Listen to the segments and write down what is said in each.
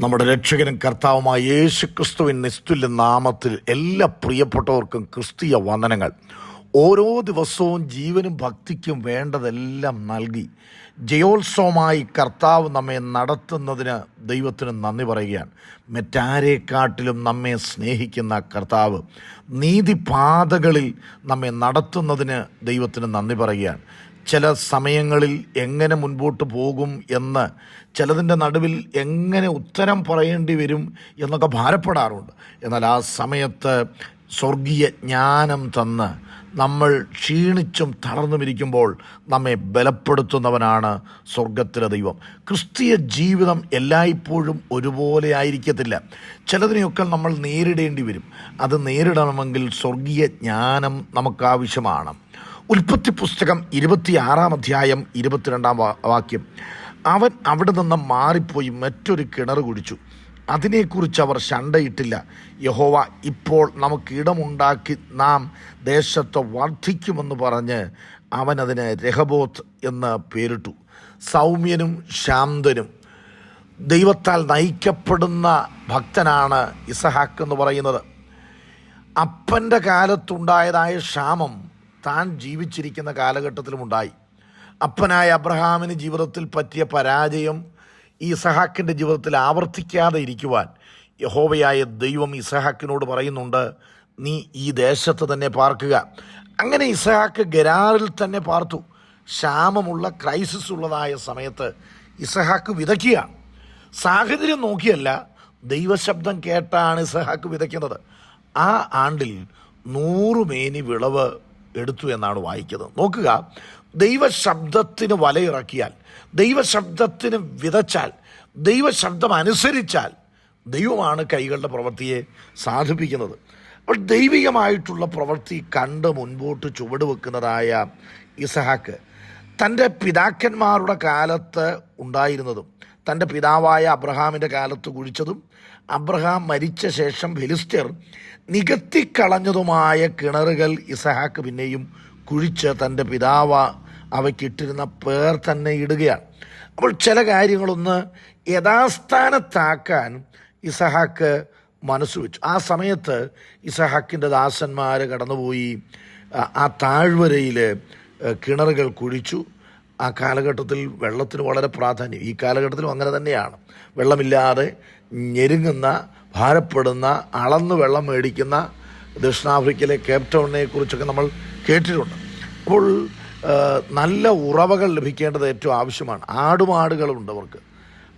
നമ്മുടെ രക്ഷകനും കർത്താവുമായ യേശു ക്രിസ്തുവിൻ നിസ്തുല്യ നാമത്തിൽ എല്ലാ പ്രിയപ്പെട്ടവർക്കും ക്രിസ്തീയ വന്ദനങ്ങൾ. ഓരോ ദിവസവും ജീവനും ഭക്തിക്കും വേണ്ടതെല്ലാം നൽകി ജയോത്സവമായി കർത്താവ് നമ്മെ നടത്തുന്നതിന് ദൈവത്തിന് നന്ദി പറയുകയാണ്. മറ്റാരെക്കാട്ടിലും നമ്മെ സ്നേഹിക്കുന്ന കർത്താവ് നീതിപാതകളിൽ നമ്മെ നടത്തുന്നതിന് ദൈവത്തിന് നന്ദി പറയുകയാണ്. ചില സമയങ്ങളിൽ എങ്ങനെ മുൻപോട്ട് പോകും എന്ന് ചിലതിന്റെ നടുവിൽ എങ്ങനെ ഉത്തരം പറയേണ്ടി വരും എന്നൊക്കെ ഭാരപ്പെടാറുണ്ട്. എന്നാൽ ആ സമയത്ത് സ്വർഗീയ ജ്ഞാനം തന്ന് നമ്മൾ ക്ഷീണിച്ചും തളർന്നുമിരിക്കുമ്പോൾ നമ്മെ ബലപ്പെടുത്തുന്നവനാണ് സ്വർഗത്തിലെ ദൈവം. ക്രിസ്തീയ ജീവിതം എല്ലായ്പ്പോഴും ഒരുപോലെ ആയിരിക്കത്തില്ല. ചിലതിനെയൊക്കെ നമ്മൾ നേരിടേണ്ടി വരും. അത് നേരിടണമെങ്കിൽ സ്വർഗീയ ജ്ഞാനം നമുക്കാവശ്യമാണ്. ഉൽപ്പത്തി പുസ്തകം ഇരുപത്തിയാറാം അധ്യായം ഇരുപത്തിരണ്ടാം വാക്യം. അവൻ അവിടെ നിന്ന് മാറിപ്പോയി മറ്റൊരു കിണർ കുടിച്ചു അതിനെക്കുറിച്ച് അവർ ശണ്ടയിട്ടില്ല. യഹോവ ഇപ്പോൾ നമുക്ക് ഇടമുണ്ടാക്കി നാം ദേശത്ത് വർദ്ധിക്കുമെന്ന് പറഞ്ഞ് അവനതിന് രഹബോത്ത് എന്ന് പേരിട്ടു. സൗമ്യനും ശാന്തനും. ദൈവത്താൽ നയിക്കപ്പെടുന്ന ഭക്തനാണ് ഇസഹാക്ക് എന്ന് പറയുന്നത്. അപ്പന്റെ കാലത്തുണ്ടായതായ ക്ഷാമം താൻ ജീവിച്ചിരിക്കുന്ന കാലഘട്ടത്തിലുമുണ്ടായി. അപ്പനായ അബ്രഹാമിന് ജീവിതത്തിൽ പറ്റിയ പരാജയം ഇസഹാക്കിന്റെ ജീവിതത്തിൽ ആവർത്തിക്കാതെ ഇരിക്കുവാൻ യഹോവയായ ദൈവം ഇസഹാക്കിനോട് പറയുന്നുണ്ട് നീ ഈ ദേശത്ത് തന്നെ പാർക്കുക. അങ്ങനെ ഇസഹാക്ക് ഗരാറിൽ തന്നെ പാർത്തു. ക്ഷാമമുള്ള ക്രൈസിസ് ഉള്ളതായ സമയത്ത് ഇസഹാക്ക് വിതയ്ക്കുകയാണ്. സാഹചര്യം നോക്കിയല്ല ദൈവശബ്ദം കേട്ടാണ് ഇസഹാക്ക് വിതയ്ക്കുന്നത്. ആ ആണ്ടിൽ നൂറുമേനി വിളവ് എടുത്തു എന്നാണ് വായിക്കുന്നത്. നോക്കുക ദൈവശബ്ദത്തിന് വലയിറക്കിയാൽ ദൈവശബ്ദത്തിന് വിതച്ചാൽ ദൈവശബ്ദം അനുസരിച്ചാൽ ദൈവമാണ് കൈകളുടെ പ്രവൃത്തിയെ സാധിപ്പിക്കുന്നത്. അപ്പോൾ ദൈവികമായിട്ടുള്ള പ്രവൃത്തി കണ്ട് മുൻപോട്ട് ചുവട് വെക്കുന്നതായ ഇസഹാക്ക് തന്റെ പിതാക്കന്മാരുടെ കാലത്ത് ഉണ്ടായിരുന്നതും തന്റെ പിതാവായ അബ്രഹാമിന്റെ കാലത്ത് കുഴിച്ചതും അബ്രഹാം മരിച്ച ശേഷം ഫിലിസ്റ്റർ നികത്തിക്കളഞ്ഞതുമായ കിണറുകൾ ഇസഹാക്ക് പിന്നെയും കുഴിച്ച് തന്റെ പിതാവ അവയ്ക്കിട്ടിരുന്ന പേർ തന്നെ ഇടുകയാണ്. അപ്പോൾ ചില കാര്യങ്ങളൊന്ന് യഥാസ്ഥാനത്താക്കാൻ ഇസഹാക്ക് മനസ്സ് വെച്ചു. ആ സമയത്ത് ഇസഹാക്കിന്റെ ദാസന്മാർ കടന്നുപോയി ആ- താഴ്വരയിൽ കിണറുകൾ കുഴിച്ചു. ആ കാലഘട്ടത്തിൽ വെള്ളത്തിന് വളരെ പ്രാധാന്യം. ഈ കാലഘട്ടത്തിലും അങ്ങനെ തന്നെയാണ്. വെള്ളമില്ലാതെ ഞെരുങ്ങുന്ന ഭാരപ്പെടുന്ന അളന്ന് വെള്ളം മേടിക്കുന്ന ദക്ഷിണാഫ്രിക്കയിലെ കേപ് ടൗണിനെ കുറിച്ചൊക്കെ നമ്മൾ കേട്ടിട്ടുണ്ട്. അപ്പോൾ നല്ല ഉറവകൾ ലഭിക്കേണ്ടത് ഏറ്റവും ആവശ്യമാണ്. ആടുമാടുകളുണ്ട് അവർക്ക്.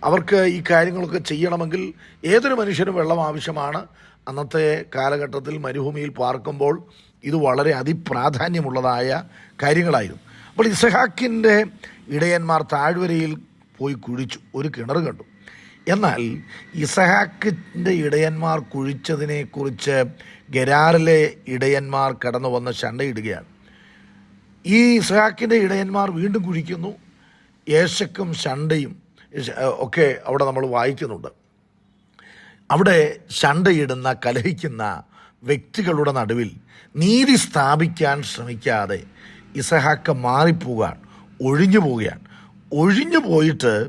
അവർക്ക് ഈ കാര്യങ്ങളൊക്കെ ചെയ്യണമെങ്കിൽ ഏതൊരു മനുഷ്യനും വെള്ളം ആവശ്യമാണ്. അന്നത്തെ കാലഘട്ടത്തിൽ മരുഭൂമിയിൽ പാർക്കുമ്പോൾ ഇത് വളരെ അതിപ്രാധാന്യമുള്ളതായ കാര്യങ്ങളായിരുന്നു. അപ്പോൾ ഇസഹാക്കിന്റെ ഇടയന്മാർ താഴ്വരയിൽ പോയി കുഴിച്ചു. ഒരു കിണർ കണ്ടു. എന്നാൽ ഇസഹാക്കിന്റെ ഇടയന്മാർ കുഴിച്ചതിനെക്കുറിച്ച് ഗരാറിലെ ഇടയന്മാർ കടന്നു വന്ന് ശണ്ടയിടുകയാണ്. ഈ ഇസഹാക്കിന്റെ ഇടയന്മാർ വീണ്ടും കുഴിക്കുന്നു. യേശക്കും ശണ്ടയും ഒക്കെ അവിടെ നമ്മൾ വായിക്കുന്നുണ്ട്. അവിടെ ശണ്ടയിടുന്ന കലഹിക്കുന്ന വ്യക്തികളുടെ നടുവിൽ നീതി സ്ഥാപിക്കാൻ ശ്രമിക്കാതെ ഇസഹാക്ക് മാറിപ്പോവുകയാണ് ഒഴിഞ്ഞു പോവുകയാണ്. ഒഴിഞ്ഞു പോയിട്ട്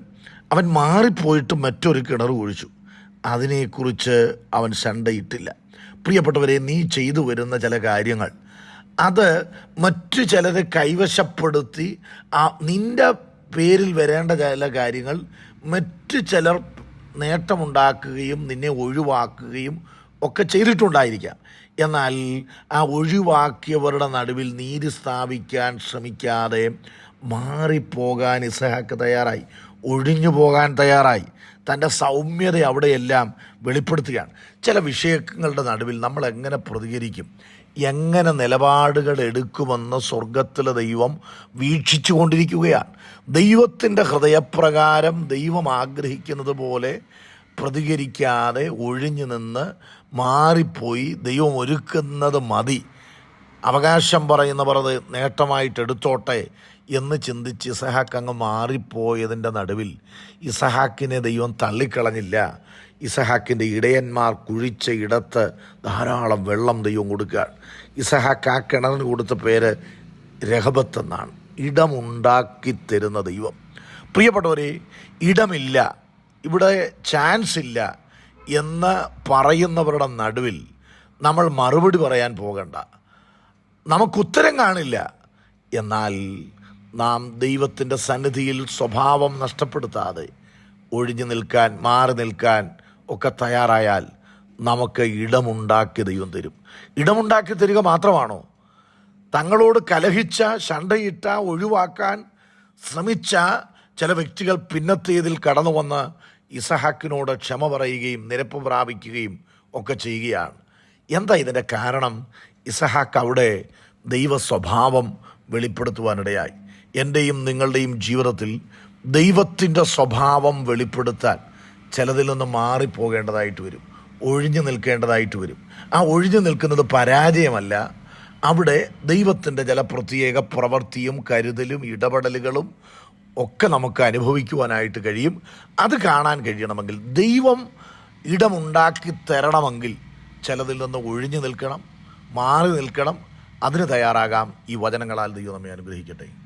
അവൻ മാറിപ്പോയിട്ട് മറ്റൊരു കിണർ കുഴിച്ചു. അതിനെക്കുറിച്ച് അവൻ ശണ്ടയിട്ടില്ല. പ്രിയപ്പെട്ടവരെ നീ ചെയ്തു വരുന്ന ചില കാര്യങ്ങൾ അത് മറ്റു ചിലരെ കൈവശപ്പെടുത്തി ആ നിന്റെ പേരിൽ വരേണ്ട ചില കാര്യങ്ങൾ മറ്റു ചിലർ നേട്ടമുണ്ടാക്കുകയും നിന്നെ ഒഴിവാക്കുകയും ഒക്കെ ചെയ്തിട്ടുണ്ടായിരിക്കാം. എന്നാൽ ആ ഒഴിവാക്കിയവരുടെ നടുവിൽ നീതി സ്ഥാപിക്കാൻ ശ്രമിക്കാതെ മാറിപ്പോകാൻ ഇസഹാക്ക് തയ്യാറായി. ഒഴിഞ്ഞു പോകാൻ തയ്യാറായി. തന്റെ സൗമ്യത അവിടെയെല്ലാം വെളിപ്പെടുത്തുകയാണ്. ചില വിഷയങ്ങളുടെ നടുവിൽ നമ്മൾ എങ്ങനെ പ്രതികരിക്കും? എങ്ങനെ നിലപാടുകൾ എടുക്കുമെന്ന് സ്വർഗത്തിലെ ദൈവം വീക്ഷിച്ചു കൊണ്ടിരിക്കുകയാണ് ദൈവത്തിന്റെ ഹൃദയപ്രകാരം ദൈവം ആഗ്രഹിക്കുന്നത് പോലെ പ്രതികരിക്കാതെ ഒഴിഞ്ഞു നിന്ന് മാറിപ്പോയി ദൈവം ഒരുക്കുന്നത് മതി. അവകാശം പറയുന്നവർ അത് നേട്ടമായിട്ട് എടുത്തോട്ടെ എന്ന് ചിന്തിച്ച് ഇസഹാക്ക് അങ്ങ് മാറിപ്പോയതിന്റെ നടുവിൽ ഇസഹാക്കിനെ ദൈവം തള്ളിക്കളഞ്ഞില്ല. ഇസഹാക്കിന്റെ ഇടയന്മാർ കുഴിച്ച ഇടത്ത് ധാരാളം വെള്ളം ദൈവം കൊടുക്കുകയാണ്. ഇസഹാക്ക് ആ കിണറിന് കൊടുത്ത പേര് രഹബത്ത് എന്നാണ്. ഇടമുണ്ടാക്കി തരുന്ന ദൈവം. പ്രിയപ്പെട്ടവരെ ഇടമില്ല. ഇവിടെ ചാൻസ് ഇല്ല എന്ന് പറയുന്നവരുടെ നടുവിൽ നമ്മൾ മറുപടി പറയാൻ പോകണ്ട. നമുക്കുത്തരം കാണില്ല. എന്നാൽ നാം ദൈവത്തിന്റെ സന്നിധിയിൽ സ്വഭാവം നഷ്ടപ്പെടുത്താതെ ഒഴിഞ്ഞു നിൽക്കാൻ മാറി നിൽക്കാൻ ഒക്കെ തയ്യാറായാൽ നമുക്ക് ഇടമുണ്ടാക്കി ദൈവം തരും. ഇടമുണ്ടാക്കി തരിക മാത്രമാണോ? തങ്ങളോട് കലഹിച്ച ശണ്ടയിട്ട ഒഴിവാക്കാൻ ശ്രമിച്ച ചില വ്യക്തികൾ പിന്നത്തേതിൽ കടന്നു വന്ന് ഇസഹാക്കിനോട് ക്ഷമ പറയുകയും നിരപ്പ് പ്രാപിക്കുകയും ഒക്കെ ചെയ്യുകയാണ്. എന്താ ഇതിന്റെ കാരണം? ഇസഹാക്ക് അവിടെ ദൈവ സ്വഭാവം വെളിപ്പെടുത്തുവാനിടയായി. എന്റെയും നിങ്ങളുടെയും ജീവിതത്തിൽ ദൈവത്തിന്റെ സ്വഭാവം വെളിപ്പെടുത്താൻ ചിലതിൽ നിന്ന് മാറിപ്പോകേണ്ടതായിട്ട് വരും. ഒഴിഞ്ഞു നിൽക്കേണ്ടതായിട്ട് വരും. ആ ഒഴിഞ്ഞു നിൽക്കുന്നത് പരാജയമല്ല. അവിടെ ദൈവത്തിന്റെ ചില പ്രത്യേക പ്രവൃത്തിയും കരുതലും ഇടപെടലുകളും ഒക്കെ നമുക്ക് അനുഭവിക്കുവാനായിട്ട് കഴിയും. അത് കാണാൻ കഴിയണമെങ്കിൽ ദൈവം ഇടമുണ്ടാക്കി തരണമെങ്കിൽ ചിലതിൽ നിന്ന് ഒഴിഞ്ഞു നിൽക്കണം മാറി നിൽക്കണം. അതിന് തയ്യാറാകാം ഈ വചനങ്ങളാൽ ദൈവം നമ്മെ അനുഗ്രഹിക്കട്ടെ.